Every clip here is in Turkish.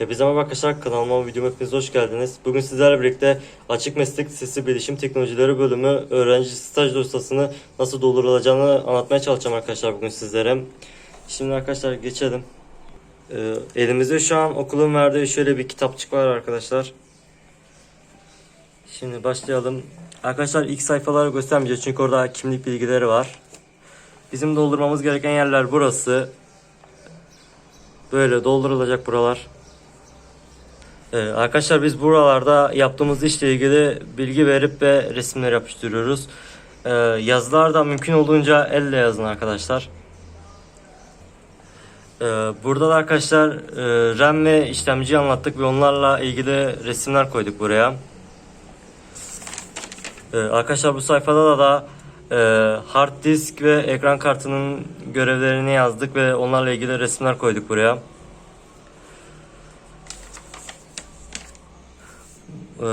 Hepinize merhaba arkadaşlar kanalıma videoma hepiniz hoş geldiniz. Bugün sizlerle birlikte Açık Meslek Lisesi Bilişim Teknolojileri bölümü öğrenci staj dosyasını nasıl doldurulacağını anlatmaya çalışacağım arkadaşlar bugün sizlere. Şimdi arkadaşlar geçelim. Ee, elimizde şu an okulun verdiği şöyle bir kitapçık var arkadaşlar. Şimdi başlayalım. Arkadaşlar ilk sayfaları göstermeyeceğiz çünkü orada kimlik bilgileri var. Bizim doldurmamız gereken yerler burası. Böyle doldurulacak buralar. Ee, arkadaşlar biz buralarda yaptığımız işle ilgili bilgi verip ve resimler yapıştırıyoruz. Ee, mümkün olduğunca elle yazın arkadaşlar. Ee, burada da arkadaşlar e, RAM ve işlemci anlattık ve onlarla ilgili resimler koyduk buraya. Ee, arkadaşlar bu sayfada da da e, hard disk ve ekran kartının görevlerini yazdık ve onlarla ilgili resimler koyduk buraya. Ee,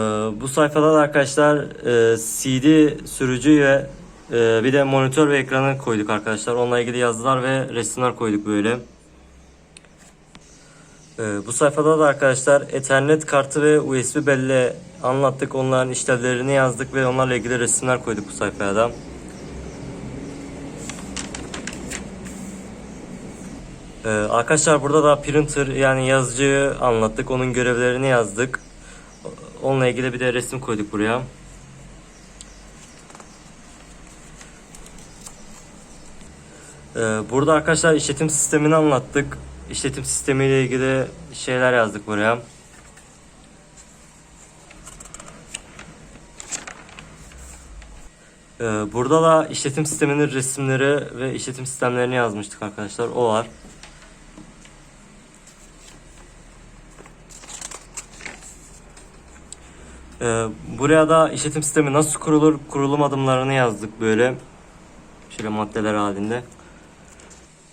bu sayfada da arkadaşlar e, CD sürücü ve e, bir de monitör ve ekranı koyduk arkadaşlar. Onunla ilgili yazılar ve resimler koyduk böyle. Ee, bu sayfada da arkadaşlar Ethernet kartı ve USB belleği anlattık. Onların işlevlerini yazdık ve onlarla ilgili resimler koyduk bu sayfaya da. Ee, arkadaşlar burada da printer yani yazıcıyı anlattık. Onun görevlerini yazdık. Onunla ilgili bir de resim koyduk buraya. Ee, burada arkadaşlar işletim sistemini anlattık. İşletim sistemiyle ilgili şeyler yazdık buraya. Ee, burada da işletim sisteminin resimleri ve işletim sistemlerini yazmıştık arkadaşlar. O var. Ee, buraya da işletim sistemi nasıl kurulur, kurulum adımlarını yazdık böyle. Şöyle maddeler halinde.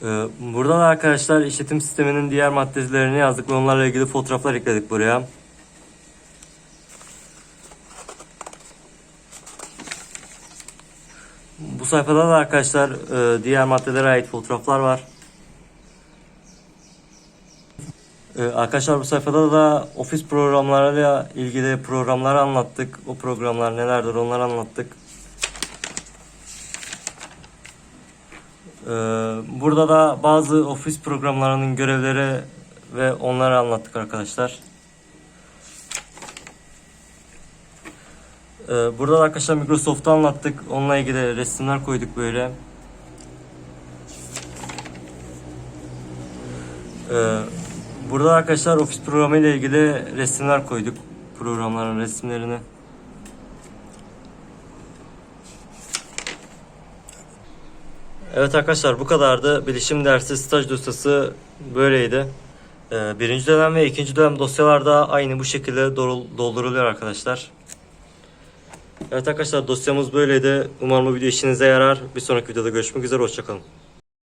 Ee, burada da arkadaşlar işletim sisteminin diğer maddelerini yazdık ve onlarla ilgili fotoğraflar ekledik buraya. Bu sayfada da arkadaşlar e, diğer maddelere ait fotoğraflar var. Ee, arkadaşlar bu sayfada da ofis programlarıyla ilgili programları anlattık. O programlar nelerdir onları anlattık. Ee, burada da bazı ofis programlarının görevleri ve onları anlattık arkadaşlar. Ee, burada da arkadaşlar Microsoft'u anlattık. Onunla ilgili resimler koyduk böyle. Ee, burada arkadaşlar ofis programı ile ilgili resimler koyduk. Programların resimlerini. Evet arkadaşlar bu kadardı. Bilişim dersi staj dosyası böyleydi. Ee, birinci dönem ve ikinci dönem dosyalarda aynı bu şekilde dolduruluyor arkadaşlar. Evet arkadaşlar dosyamız böyleydi. Umarım bu video işinize yarar. Bir sonraki videoda görüşmek üzere. Hoşçakalın.